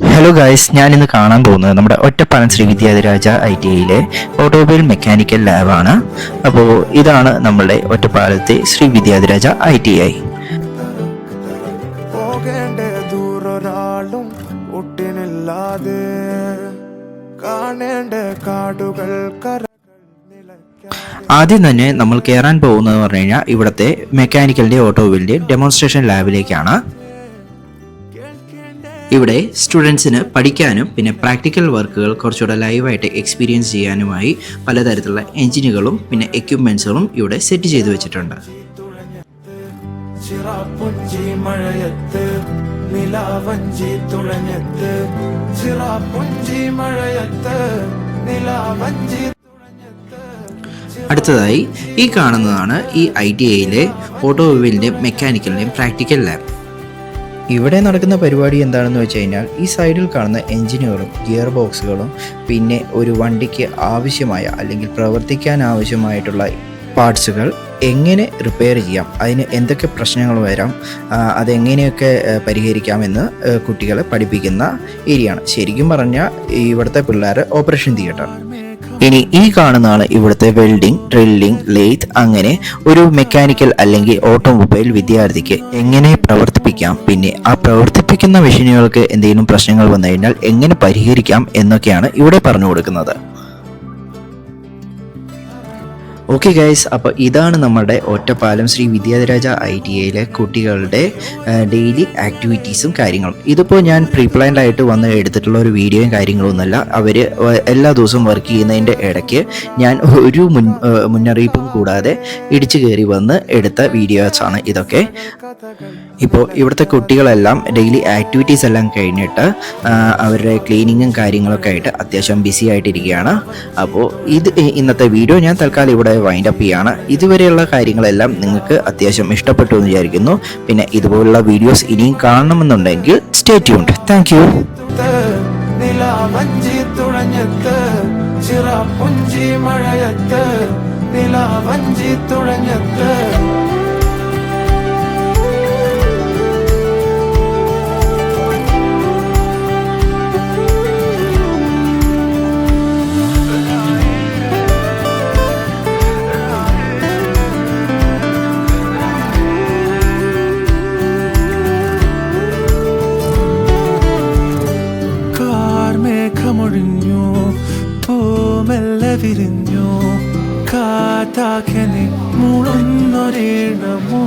Hello guys ഞാനിന്ന് ഇന്ന് കാണാൻ പോകുന്നത് നമ്മുടെ ഒറ്റപ്പാലം ശ്രീ വിദ്യാധിരാജ ഐ ടി ഐയിലെ ഓട്ടോമൊബൈൽ മെക്കാനിക്കൽ ലാബാണ് അപ്പോൾ ഇതാണ് നമ്മളുടെ ഒറ്റപ്പാലത്തെ Shri Vidyadhiraja I T I ആദ്യം തന്നെ നമ്മൾ കയറാൻ പോകുന്നത് പറഞ്ഞു കഴിഞ്ഞാൽ ഇവിടുത്തെ മെക്കാനിക്കലിന്റെ ഓട്ടോമൊബൈലിന്റെ ഡെമോൺസ്ട്രേഷൻ ലാബിലേക്കാണ് ഇവിടെ സ്റ്റുഡൻസിന് പഠിക്കാനും പിന്നെ പ്രാക്ടിക്കൽ വർക്കുകൾ കുറച്ചുകൂടെ ലൈവായിട്ട് എക്സ്പീരിയൻസ് ചെയ്യാനുമായി പലതരത്തിലുള്ള എഞ്ചിനുകളും പിന്നെ എക്യുപ്മെൻസുകളും ഇവിടെ സെറ്റ് ചെയ്തു വെച്ചിട്ടുണ്ട്. അടുത്തതായി ഈ കാണുന്നതാണ് ഈ ഐ ടി ഐയിലെ ഓട്ടോമൊബൈലിന്റെയും മെക്കാനിക്കലിന്റെയും പ്രാക്ടിക്കൽ ലാബ്. ഇവിടെ നടക്കുന്ന പരിപാടി എന്താണെന്ന് വെച്ച് കഴിഞ്ഞാൽ ഈ സൈഡിൽ കാണുന്ന എഞ്ചിനുകളും ഗിയർ ബോക്സുകളും പിന്നെ ഒരു വണ്ടിക്ക് ആവശ്യമായ അല്ലെങ്കിൽ പ്രവർത്തിക്കാൻ ആവശ്യമായിട്ടുള്ള പാർട്സുകൾ എങ്ങനെ റിപ്പയർ ചെയ്യാം അതിന് എന്തൊക്കെ പ്രശ്നങ്ങൾ വരാം അതെങ്ങനെയൊക്കെ പരിഹരിക്കാമെന്ന് കുട്ടികളെ പഠിപ്പിക്കുന്ന ഏരിയയാണ് ശരിക്കും പറഞ്ഞാൽ ഇവിടുത്തെ പിള്ളേർ ഓപ്പറേഷൻ തിയേറ്റർ ഇനി ഈ കാണുന്നതാണ് ഇവിടുത്തെ വെൽഡിംഗ് ഡ്രില്ലിംഗ് ലെയ്ത്ത് അങ്ങനെ ഒരു മെക്കാനിക്കൽ അല്ലെങ്കിൽ ഓട്ടോമൊബൈൽ വിദ്യാർത്ഥിക്ക് എങ്ങനെ പ്രവർത്തിപ്പിക്കാം. പിന്നെ ആ പ്രവർത്തിപ്പിക്കുന്ന മെഷീനുകൾക്ക് എന്തെങ്കിലും പ്രശ്നങ്ങൾ വന്നു കഴിഞ്ഞാൽ എങ്ങനെ പരിഹരിക്കാം എന്നൊക്കെയാണ് ഇവിടെ പറഞ്ഞു കൊടുക്കുന്നത് ഓക്കെ ഗൈസ് അപ്പോൾ ഇതാണ് നമ്മുടെ ഒറ്റപ്പാലം ശ്രീ വിദ്യാധരാജ ഐ ടി ഐയിലെ കുട്ടികളുടെ ഡെയിലി ആക്ടിവിറ്റീസും കാര്യങ്ങളും. ഇതിപ്പോൾ ഞാൻ പ്രീ പ്ലാൻഡ് ആയിട്ട് വന്ന് എടുത്തിട്ടുള്ള ഒരു വീഡിയോയും കാര്യങ്ങളൊന്നുമല്ല. അവർ എല്ലാ ദിവസവും വർക്ക് ചെയ്യുന്നതിന്റെ ഇടയ്ക്ക് ഞാൻ ഒരു മുൻ മുന്നറിയിപ്പും കൂടാതെ ഇടിച്ചു കയറി വന്ന് എടുത്ത വീഡിയോസാണ് ഇതൊക്കെ. ഇപ്പോൾ ഇവിടുത്തെ കുട്ടികളെല്ലാം ഡെയിലി ആക്ടിവിറ്റീസ് എല്ലാം കഴിഞ്ഞിട്ട് അവരുടെ ക്ലീനിങ്ങും കാര്യങ്ങളൊക്കെ ആയിട്ട് അത്യാവശ്യം ബിസി ആയിട്ടിരിക്കുകയാണ്. അപ്പോൾ ഇത് ഇന്നത്തെ വീഡിയോ ഞാൻ തൽക്കാലം ഇവിടെ വൈൻഡ് അപ്പ് ചെയ്യാണ്. ഇതുവരെയുള്ള കാര്യങ്ങളെല്ലാം നിങ്ങൾക്ക് അത്യാവശ്യം ഇഷ്ടപ്പെട്ടു എന്ന് വിചാരിക്കുന്നു. പിന്നെ ഇതുപോലുള്ള വീഡിയോസ് ഇനിയും കാണണമെന്നുണ്ടെങ്കിൽ സ്റ്റേ ട്യൂൺഡ് താങ്ക് യു ചിറ പുഞ്ചി മഴയത്ത് തുഴഞ്ഞത്ത്. കാർമേഘമൊഴിഞ്ഞു പൂമെല്ലെ വിരിഞ്ഞു കാത്താക്കനെ മുളുന്നൊരീണമോ